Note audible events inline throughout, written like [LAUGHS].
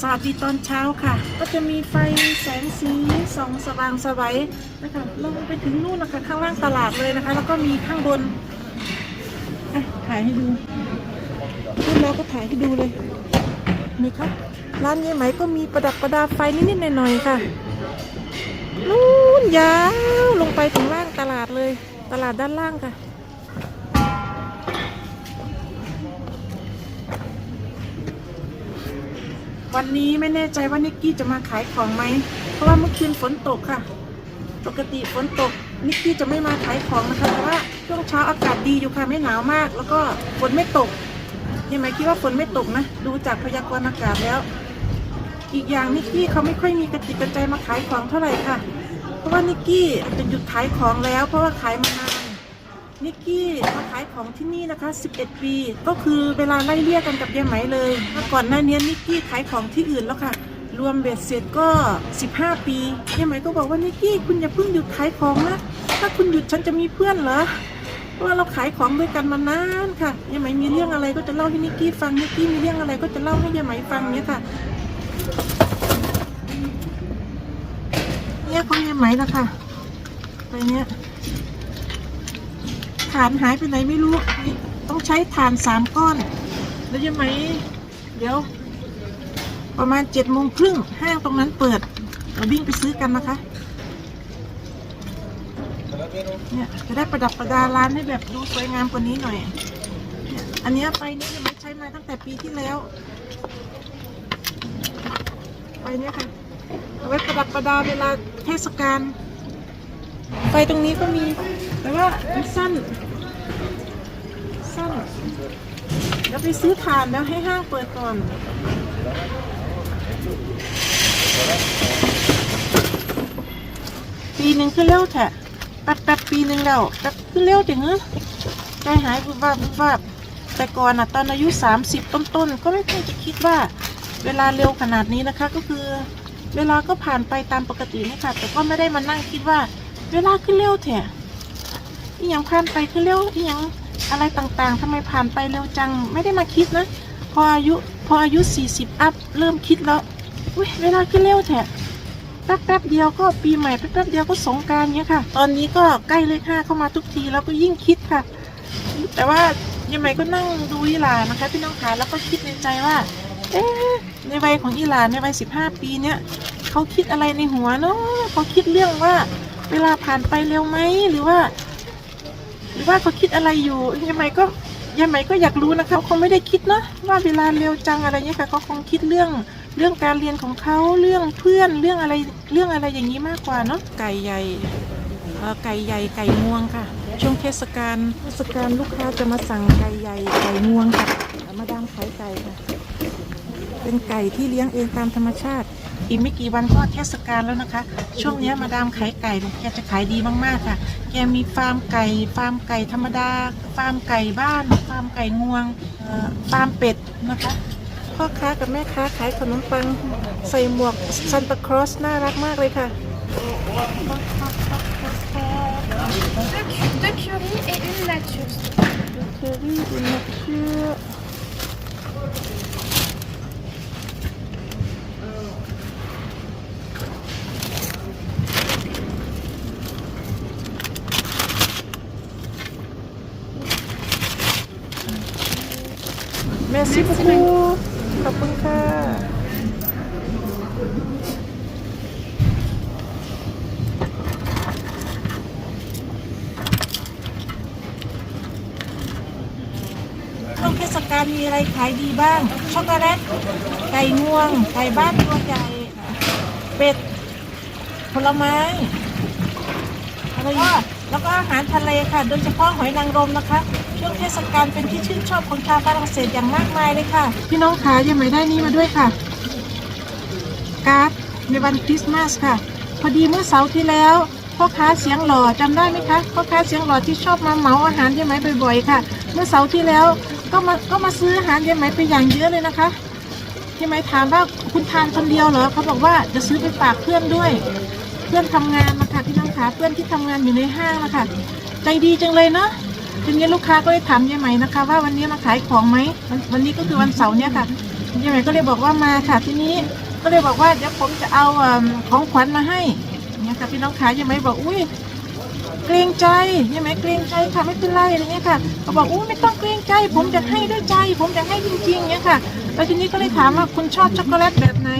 สวัสดีตอนเช้าค่ะ ก็จะมีไฟแสงสีส่องสว่างสวัยนะคะลงไปถึงนู่นนะคะข้างล่างตลาดเลยนะคะ แล้วก็มีข้างบนอะถ่ายให้ดูขึ้นแล้วก็ถ่ายให้ดูเลยนี่ครับร้านยายไหมก็มีประดับประดาไฟนิดๆหน่อยๆค่ะนู่นยาวลงไปถึงล่างตลาดเลย ตลาดด้านล่างค่ะ วันนี้ไม่แน่ใจว่านิกกี้จะมาขายของไหม เพราะว่าเมื่อคืนฝนตกค่ะ ปกติฝนตกนิกกี้จะไม่มาขายของนะคะแต่ว่าช่วงเช้าอากาศดีอยู่ค่ะไม่หนาวมาก แล้วก็ฝนไม่ตกยังไงคิดว่าฝนไม่ตกนะ ดูจากพยากรณ์อากาศแล้ว อีกอย่างนิกกี้เขาไม่ค่อยมีกระติกกระใจมาขายของเท่าไหร่ค่ะ เพราะว่านิกกี้จะหยุดขายของแล้ว เพราะว่าขายมานาน นิกกี้มาขายของที่นี่นะคะ 11 ปี ก็คือเวลาไล่เลี่ยกันกับยายไหมเลยเมื่อก่อนหน้านี้นิกกี้ขายของที่อื่นแล้วค่ะ รวมเบ็ดเสร็จก็ 15 ปียายไหมก็บอกว่านิกกี้คุณอย่าเพิ่งหยุดขายของนะ ถ้าคุณหยุดฉันจะมีเพื่อนเหรอว่าเราขายของด้วยกันมานานค่ะยายไหมมีเรื่องอะไรก็จะเล่าให้นิกกี้ฟัง นิกกี้มีเรื่องอะไรก็จะเล่าให้ยายไหมฟังเนี่ยค่ะ เนี่ยของยายไหมละค่ะไปเนี้ย ฐานหายไปไหนไม่รู้ ต้องใช้ฐานสามก้อน แล้วยังไหม เดี๋ยว ประมาณเจ็ดโมงครึ่งห้างตรงนั้นเปิดเราวิ่งไปซื้อกันนะคะ เนี่ยจะได้ประดับประดาร้านให้แบบดูสวยงามกว่านี้หน่อย อันนี้ไปนี่ยังไม่ใช้มาตั้งแต่ปีที่แล้ว ไปเนี่ยค่ะเอาไว้ประดับประดาเวลาเทศกาลไฟตรงนี้ก็มี แต่ว่ามันสั้น สั้นเดี๋ยวไปซื้อถ่านแล้วให้ห้างเปิดก่อนปีหนึ่งคือเร็วแท้แป๊บแป๊บปีหนึ่งแล้วแป๊บคือเร็วจังเนอะใจหายบุบวาบบุบวาบแต่ก่อนอะตอนอายุ 30 ต้นๆ ก็ไม่เคยจะคิดว่า เวลาเร็วขนาดนี้นะคะ ก็คือ เวลาก็ผ่านไปตามปกตินี่ค่ะ แต่ก็ไม่ได้มานั่งคิดว่า เวลาขึ้นเร็วแท้ อีหยังผ่านไปขึ้นเร็วอีหยังอะไรต่างๆทำไมผ่านไปเร็วจัง ไม่ได้มาคิดนะ พออายุพออายุ 40 อัพ เริ่มคิดแล้วอุ้ยเวลาขึ้นเร็วแท้แป๊บๆเดียวก็ปีใหม่แป๊บๆเดียวก็สงการเนี้ยค่ะ ตอนนี้ก็ใกล้เลขห้าเข้ามาทุกทีแล้วก็ยิ่งคิดค่ะ แต่ว่ายังไงก็นั่งดูอีหลานะคะพี่น้องขาแล้วก็คิดในใจว่า เอ๊ะในวัยของอีหลานในวัยสิบห้าปีเนี่ยเขาคิดอะไรในหัวเนาะเขาคิดเรื่องว่า เวลาผ่านไปเร็วไหมหรือว่า ว่าเขาคิดอะไรอยู่ยังไงก็ยังไงก็อยากรู้นะคะเขาไม่ได้คิดนะว่าเวลาเร็วจังอะไรเงี้ยค่ะเขาคงคิดเรื่องเรื่องการเรียนของเขาเรื่องเพื่อนเรื่องอะไรเรื่องอะไรอย่างนี้มากกว่าเนาะไก่ใหญ่เออไก่ใหญ่ไก่งวงค่ะ ช่วงเทศกาลเทศกาลลูกค้าจะมาสั่งไก่ใหญ่ไก่งวงค่ะมาดามขายไก่ค่ะเป็นไก่ที่เลี้ยงเองตามธรรมชาติ อีกไม่กี่วันก็เทศกาลแล้วนะคะ ช่วงนี้มาดามขายไก่เนี่ยแกจะขายดีมากๆค่ะ แกมีฟาร์มไก่ ฟาร์มไก่ธรรมดา ฟาร์มไก่บ้าน ฟาร์มไก่งวงเอ่อฟาร์มเป็ดนะคะ พ่อค้ากับแม่ค้าขายขนมปัง ใส่หมวกซันตาครอสน่ารักมากเลยค่ะ Deux curry et une nature. เชอรี่ ดูนักเชื่อแม่ซิปูขอบคุณค่ะ ช่วงเทศกาลมีอะไรขายดีบ้าง ช็อกโกแลต ไก่งวง ไก่บ้านตัวใหญ่ เป็ด ผลไม้ อะไรอีก แล้วก็อาหารทะเลค่ะ โดยเฉพาะหอยนางรมนะคะ ช่วงเทศกาลเป็นที่ชื่นชอบของชาวฝรั่งเศสอย่างมากมายเลยค่ะ พี่น้องขายังไม่ได้นี่มาด้วยค่ะ การ์ดในวันคริสต์มาสค่ะ พอดีเมื่อเสาร์ที่แล้วพ่อค้าเสียงหล่อจำได้ไหมคะพ่อค้าเสียงหล่อที่ชอบมาเหมาอาหารยายไหมบ่อยๆค่ะ เมื่อเสาร์ที่แล้วก็มาก็มาซื้ออาหารยายไหมไปอย่างเยอะเลยนะคะยายไหมถามว่าคุณทานคนเดียวเหรอเขาบอกว่าจะซื้อไปฝากเพื่อนด้วย เพื่อนทำงานนะคะพี่น้องขาเพื่อนที่ทำงานอยู่ในห้างนะคะใจดีจังเลยเนาะทีนี้ลูกค้าก็เลยถามยายไหมนะคะ ว่าวันนี้มาขายของไหมวันนี้ก็คือวันเสาร์เนี่ยค่ะยังไงก็เลยบอกว่ามาค่ะทีนี้ก็เลยบอกว่าเดี๋ยวผมจะเอาของขวัญมาให้เนี่ยค่ะพี่น้องขายังไม่บอกอุ้ยเกรงใจยังไงเกรงใจค่ะไม่เป็นไรอะไรเงี้ยค่ะเขาบอกอุ้ยไม่ต้องเกรงใจ ผมจะให้ด้วยใจ ผมจะให้จริงๆเนี่ยค่ะแล้วทีนี้ก็เลยถามว่าคุณชอบช็อกโกแลตแบบไหน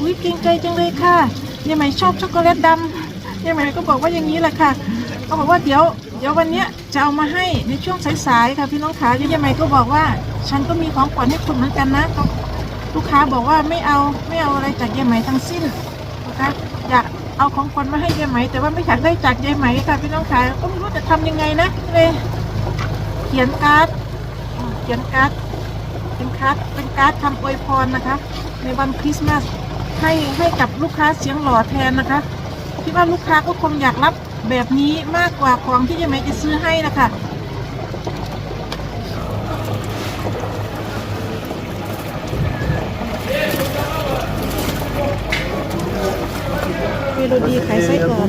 อุ้ยเกรงใจจังเลยค่ะ ยังไงชอบช็อกโกแลตดำยังไงก็บอกว่าอย่างนี้แหละค่ะเขาบอกว่าเดี๋ยวเดี๋ยววันนี้จะเอามาให้ในช่วงสายๆค่ะพี่น้องขายังไงก็บอกว่า ฉันก็มีของขวัญให้คุณเหมือนกันนะลูกค้าบอกว่าไม่เอาไม่เอาอะไรจากยายไหมทั้งสิ้นนะคะอยากเอาของขวัญมาให้ยายไหม แต่ว่าไม่อยากได้จากยายไหมค่ะพี่น้องขายก็ไม่รู้จะทำยังไงนะเลยเขียนการ์ดเขียนการ์ดเป็นการ์ดเป็นการ์ดคำอวยพรนะคะ ในวันคริสต์มาส ให้ให้กับลูกค้าเสียงหล่อแทนนะคะคิดว่าลูกค้าก็คงอยากรับแบบนี้มากกว่าของที่ยายไหมจะซื้อให้นะคะเมโลดีขายไส้กรอก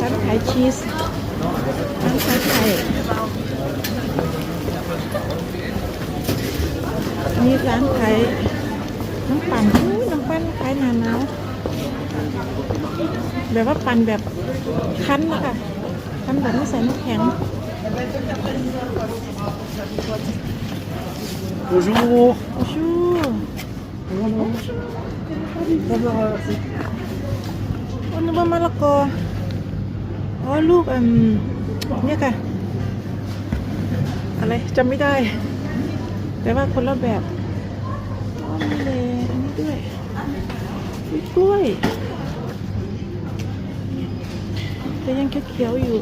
ร้านขายชีสร้านขายไข่อันนี้ร้านขาย น้ำปั่นอู้น้ำปั่นขายนานแล้วแบบว่าปั่นแบบคั้นนะคะคั้นแบบไม่ใส่น้ำแข็ง Bonjour. โอ้ชูอันนี้ว่ามะละกออ๋อลูกอืมเนี่ยค่ะ อะไรจำไม่ได้ แต่ว่าคนละแบบอ๋อมี กล้วย แต่ยังเขียวๆอยู่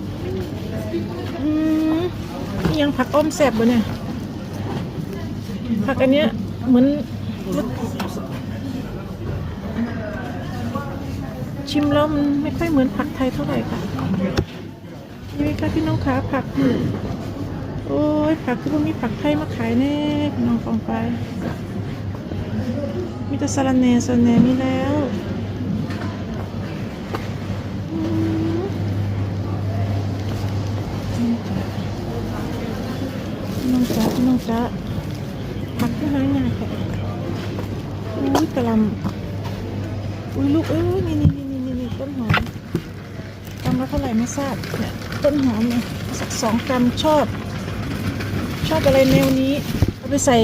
อืมนี่ยังผักอ้อมแสบบ่เนี่ยผักอันเนี้ยเหมือนชิมแล้วมันไม่ค่อยเหมือนผักไทยเท่าไหร่ค่ะนี่ไหมคะพี่น้องขาผักโอ้ยผักคือว่ามีผักไทยมาขายแน่พี่น้องฟองไป มีแต่สารแหน่สารแหน่มีแล้วน้องจ๋าพี่น้องจ๋าผักที่หายากค่ะอุ้ยกระลำอุ้ยลูกเอ้ยนี่นี่นี่นี่นี่ต้นหอมกำละเท่าไหร่ไม่ทราบเนี่ยต้นหอมเนี่ยสักสองกำชอบ ชอบอะไรแนวนี้ เอาไปใส่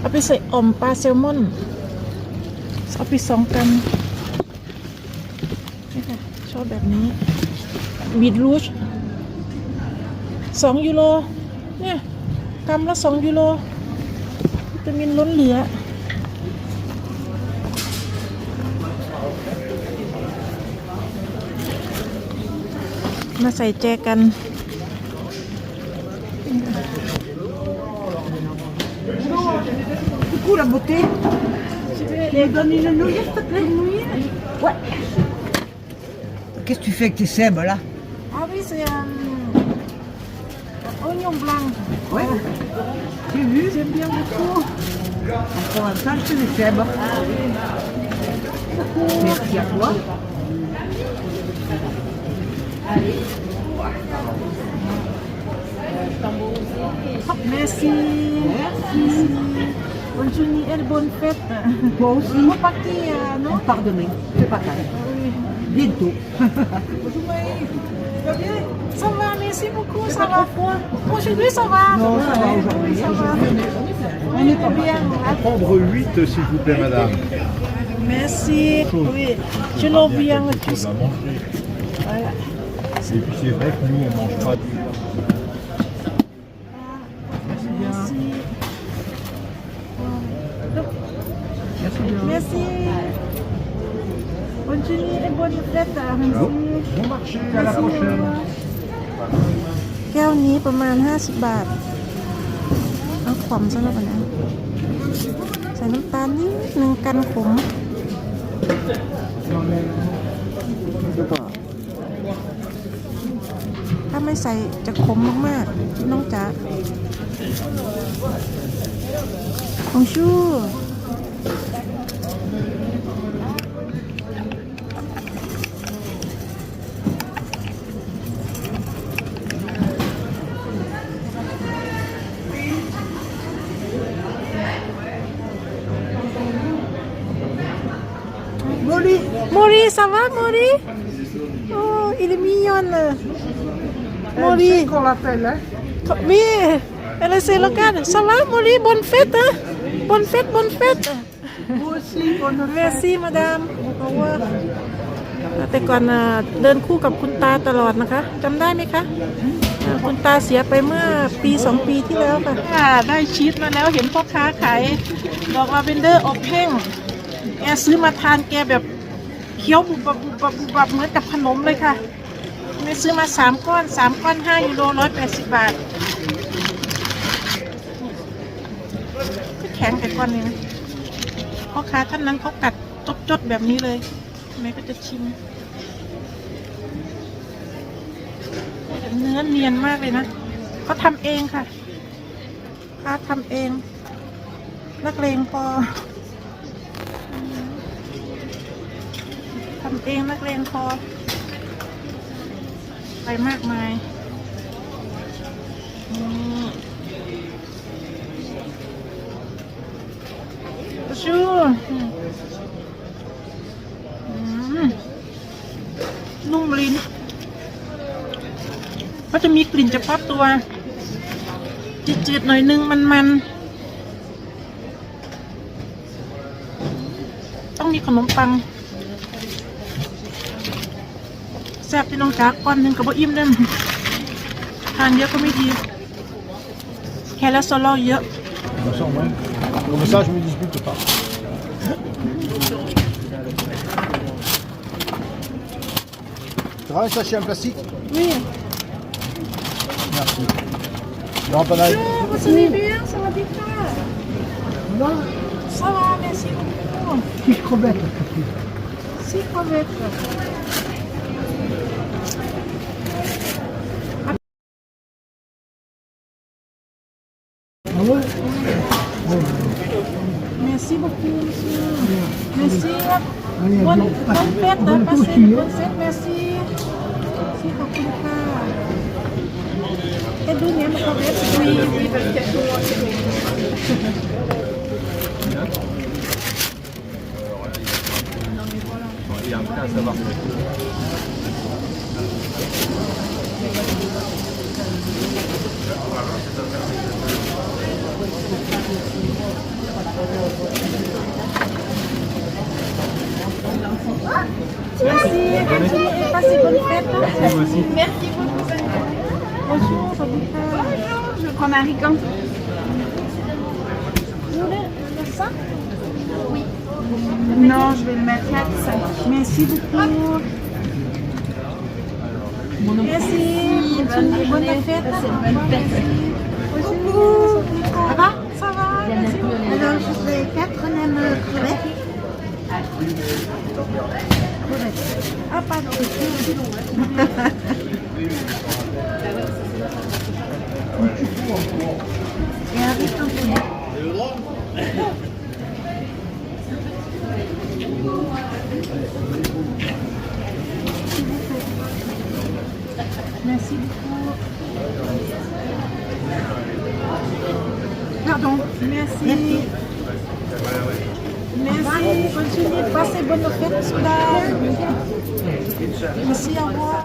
เอาไปใส่อ่อมปลาแซลมอน เอาไปสองกำนี่ค่ะชอบแบบนี้บีทรูชสองยูโรเนี่ยกำละสองยูโรวิตามินล้นเหลือมาใส่แจกัน Du coup, la beauté. Donnes une nouille, s'il te plaît Ouais. Qu'est-ce que tu fais avec tes cèbes là? Ah oui, c'est un oignon blanc. Ouais. J'ai vu. J'aime bien beaucoup. En provençal, c'est des cèbes. Merci à toi. Merci. Merci. Bonne journée et bonne fête. Toi aussi. Vous partez, euh, non On part demain. C'est pas grave. Oui. Bientôt. Bonjour, Maï. Ça va bien Ça va, merci beaucoup, ça va. Aujourd'hui, ça va Non, ça va aujourd'hui. Ça va. On est pas bien. Prendre 8 s'il vous plaît madame. Merci. Oui, je l'ai bien. On va manger. Voilà. Et puis c'est vrai que nous on mange pas. Merci. Journée et bonne fête. Merci. Bon marché, à la reine แก้วนี้ประมาณ 50 บาท เอาขมซะแล้วกันนะ ใส่น้ำตาลนิดนึงกันขมถ้าไม่ใส่จะขมมากๆ น้องจ๋าของชู Maury, ça va, Maury Oh, il est mignonne. Maury. qu'on l'appelle, hein Oui, elle essaie le regarde. Ça va, Maury Bonne fête, hein Bonne fête, bonne fête. Vous aussi, bonne Merci, madame. Au revoir. แต่ก่อนน่ะเดินคู่กับคุณตาตลอดนะคะจำได้ไหมคะเอ่อคุณตาเสียไปเมื่อปีสองปีที่แล้วค่ะค่ะ ได้ชีสมาแล้วเห็นพ่อค้าขายดอกลาเวนเดอร์อบแห้งแกซื้อมาทานแกแบบ เคี้ยวบุบบับบุบบับบุบบับเหมือนกับขนมเลยค่ะแม่ซื้อมาสามก้อนสามก้อนห้ายูโรร้อยแปดสิบบาทแข็งแต่ก้อนนี้นะพ่อค้าท่านนั้นเขากัดจดๆแบบนี้เลยแม่ก็จะชิมเนื้อเนียนมากเลยนะเขาทำเองค่ะค้าทำเองนักเลงพอำเองนักเลงพอไปมากมายชูนุ่มลิ้นก็จะมีกลิ่นเฉพาะตัว จืดๆหน่อยนึงมันๆ ต้องมีขนมปัง แซ่บที่น้องจ๋าก้อนหนึ่งกับบ่อิ่มได้มั้ยทานเยอะก็ไม่ดีแคลสเตอรอลเยอะ Comme ça, au moins. Comme ça, je me dispute pas. Tu ramènes ça chez un plastique นี่ Merci. Non, pas mal. สวัสดีเบียง สวัสดีค่ะ Non, สวัสดีสิคุณ fiche crevette. ซีคอเวต Ah ouais Merci beaucoup, monsieur. Merci. Allez, Bonne, bon, bonne fête, hein, bonne passez aussi, une hein. bonne fête, merci. Merci, beaucoup Et d'où vient votre fête Oui, oui, parce que Merci, merci, passez bonne fête. Merci. Merci beaucoup. Bonjour, Fabrica. Je prends Marie quand Vous voulez le ça Non, je vais le mettre là, ça. Merci beaucoup. Merci, bonne, bonne fête. Coucou. Ça va Ça va. Alors, je fais quatre nems crevettes. Ah, pardon. [LAUGHS] Et un riz cantonné. Merci beaucoup. Merci. Merci. Merci. Continuez de passer bonne fête, madame. Merci, au revoir.